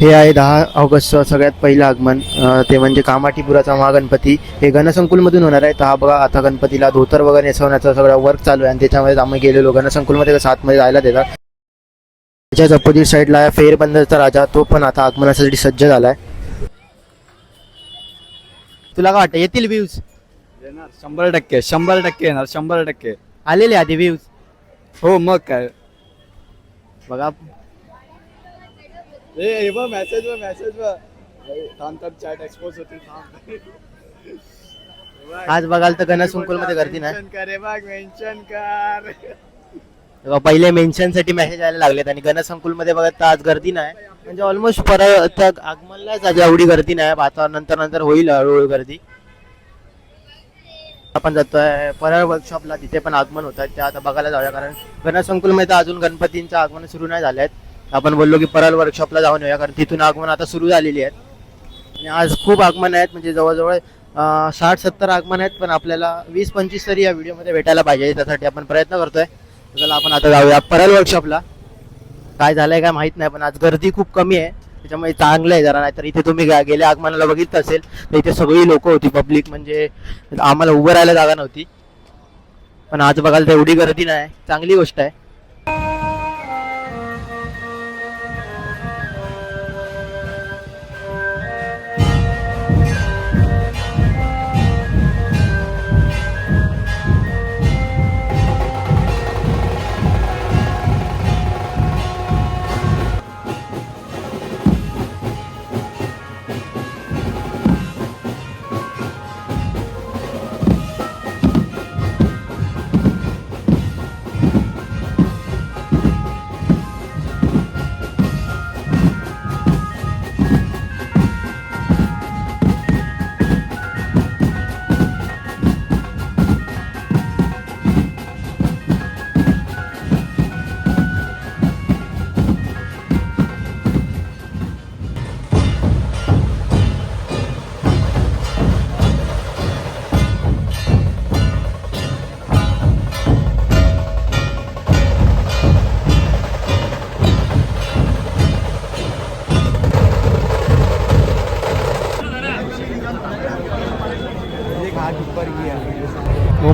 हे आहे दहा ऑगस्टचं सगळ्यात पहिलं आगमन. ते म्हणजे कामाठीपुराचा महागणपती. हे गणसंकुलमधून होणार आहे. तर हा बघा आता गणपतीला धोतर वगैरे नेसवण्याचं सगळं वर्क चालू आहे. आणि त्याच्यामध्ये आम्ही गेलेलो. गणसंकुलमध्ये कसं आतमध्ये जायला देतात. त्याच्याच अपोजिट साईडला आहे फेरबंदरचा राजा. तो पण आता आगमनासाठी सज्ज झालाय. तुला काय वाटतं? येतील व्ह्यूज येणार. शंभर टक्के. शंभर टक्के येणार. शंभर टक्के. आलेले आधी व्ह्यूज हो मग काय? बघा. ए मेसेज वर मेसेज वर थांब थांब चॅट एक्सपोज होती आज बघाल तर गणसंकुलमध्ये गर्दी नाही मेन्शन कर रे बघ मेन्शन कर. तेव्हा पहिले मेन्शनसाठी मेसेज यायला लागलेत आणि गणसंकुलमध्ये बघत तर आज गर्दी नाही. म्हणजे ऑलमोस्ट पर त्या आगमनलाच आज एवढी गर्दी नाही. आता नंतर नंतर होईल हळूहळू गर्दी. आपण जातोय परळ वर्कशॉपला तिथे पण आगमन होत आहे त्या आता बघायला जाऊया कारण गणसंकुलमध्ये तर अजून गणपतींचं आगमन सुरू नाही झाले आहेत आपण बोललो की परळ वर्कशॉपला जाऊन येऊया कारण तिथून आगमन आता सुरू झालेली आहेत. आणि आज खूप आगमन आहेत म्हणजे जवळजवळ साठ सत्तर आगमन आहेत पण आपल्याला वीस पंचवीस तरी या व्हिडिओमध्ये भेटायला पाहिजे त्यासाठी आपण प्रयत्न करतोय. चला आपण आता जाऊया परल वर्कशॉपला काय झालंय काय माहीत नाही पण आज गर्दी खूप कमी आहे. त्याच्यामुळे चांगलं आहे जरा नाहीतर इथे तुम्ही गेल्या आगमनाला बघितलं असेल तर इथे सगळी लोक होती पब्लिक म्हणजे आम्हाला उभं राहायला जागा नव्हती. पण आज बघायला तर एवढी गर्दी नाही चांगली गोष्ट आहे.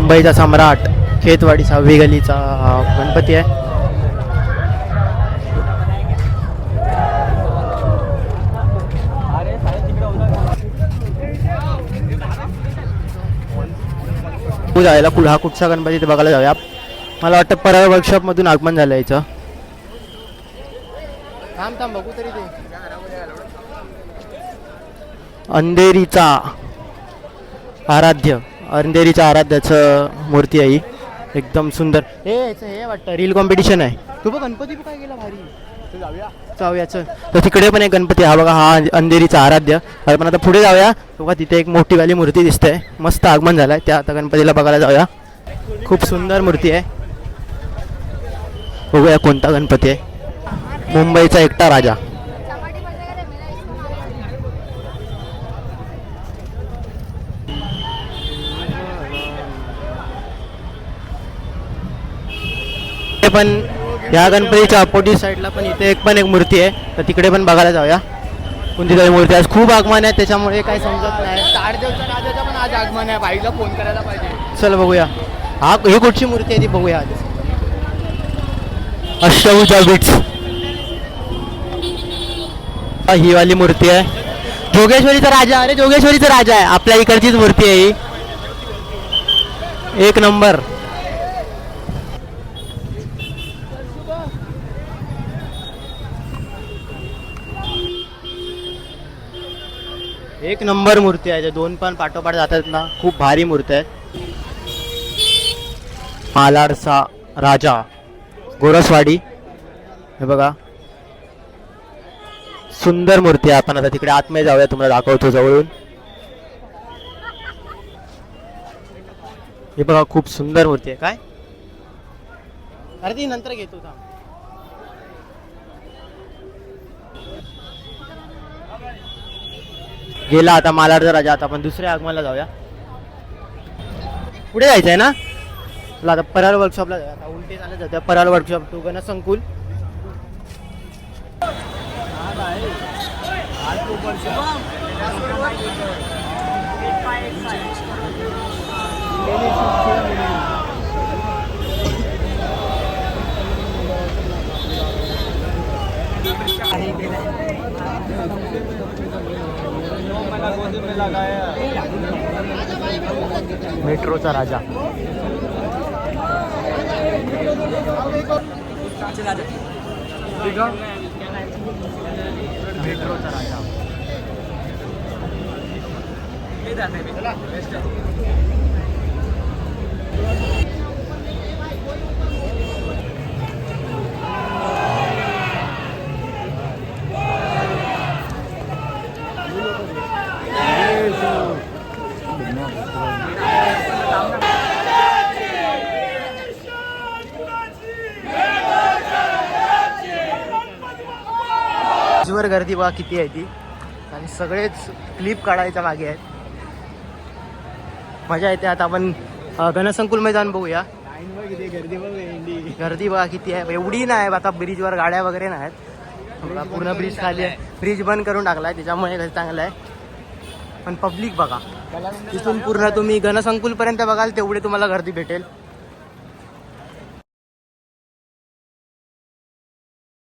मुंबईचा सम्राट खेतवाडी सहावी गलीचा गणपती आहे. जायला कुठं हा कुठचा गणपती ते बघायला जाऊया. मला वाटतं परळ वर्कशॉप मधून आगमन झालं याचं थांब थांब बघू तरी ते. अंधेरीचा आराध्य. अंधेरीच्या आराध्याचं मूर्ती आहे ही. एकदम सुंदर. हे याचं हे वाटतं रील कॉम्पिटिशन आहे. तू बघ गणपती काय गेला भारी? जाऊयाचं तर तिकडे पण एक गणपती हा बघा हा अंधेरीचा आराध्य. आपण आता पुढे जाऊया. बघा तिथे एक मोठी वाली मूर्ती दिसते. मस्त आगमन झालंय. त्या आता गणपतीला बघायला जाऊया. खूप सुंदर मूर्ती आहे. बघूया कोणता गणपती आहे. मुंबईचा एकटा राजा. इथे पण या गणपतीच्या अपोजिट साईडला पण इथे एक पण एक मूर्ती आहे. तर तिकडे पण बघायला जाऊया. कोणती तरी मूर्ती आहे खूप आगमन आहे. त्याच्यामुळे काही समजत नाही. राजाचा पण आज आगमन आहे. बाईला फोन करायला पाहिजे. चल बघूया. हा ही कुठची मूर्ती आहे ती बघूया आधी अष्टभुजा बिट्स ही वाली मूर्ती आहे. जोगेश्वरीचा राजा. अरे जोगेश्वरीचा राजा आहे. आपल्या इकडचीच मूर्ती आहे ही. एक नंबर. एक नंबर मूर्ती आहे. त्या दोन पण पाठोपाठ जातात ना खूप भारी मूर्ती आहेत मालाडचा राजा गोरसवाडी. हे बघा. सुंदर मूर्ती आहे. आपण आता तिकडे आतमध्ये जाऊया. तुम्हाला दाखवतो जवळून. हे बघा खूप सुंदर मूर्ती आहे. काय? अरे ती नंतर घेतो गेला आता मालाडचा राजा. आता आपण दुसऱ्या आगमनाला जाऊया. पुढे जायचं आहे ना? चला आता परार वर्कशॉपला जाऊया. आता उलटे चालत जातं परार वर्कशॉप टू गणसंकुल मेट्रोचा राजा. मेट्रोचा राजा. वर गर्दी बघा किती आहे ती. आणि सगळेच क्लिप काढायच्या मागे आहेत. मजा येते आता आपण अं, गणसंकुल मैदान बघूया. गर्दी गर्दी बघा किती आहे. एवढी नाही आता ब्रिजवर गाड्या वगैरे नाहीत. बघा, पूर्ण ब्रिज खाली आहे. ब्रिज बंद करून टाकलाय त्याच्यामुळे कसं चांगलं आहे. पण पब्लिक बघा. तिथून पूर्ण तुम्ही घनसंकुलपर्यंत बघाल तेवढी तुम्हाला गर्दी भेटेल.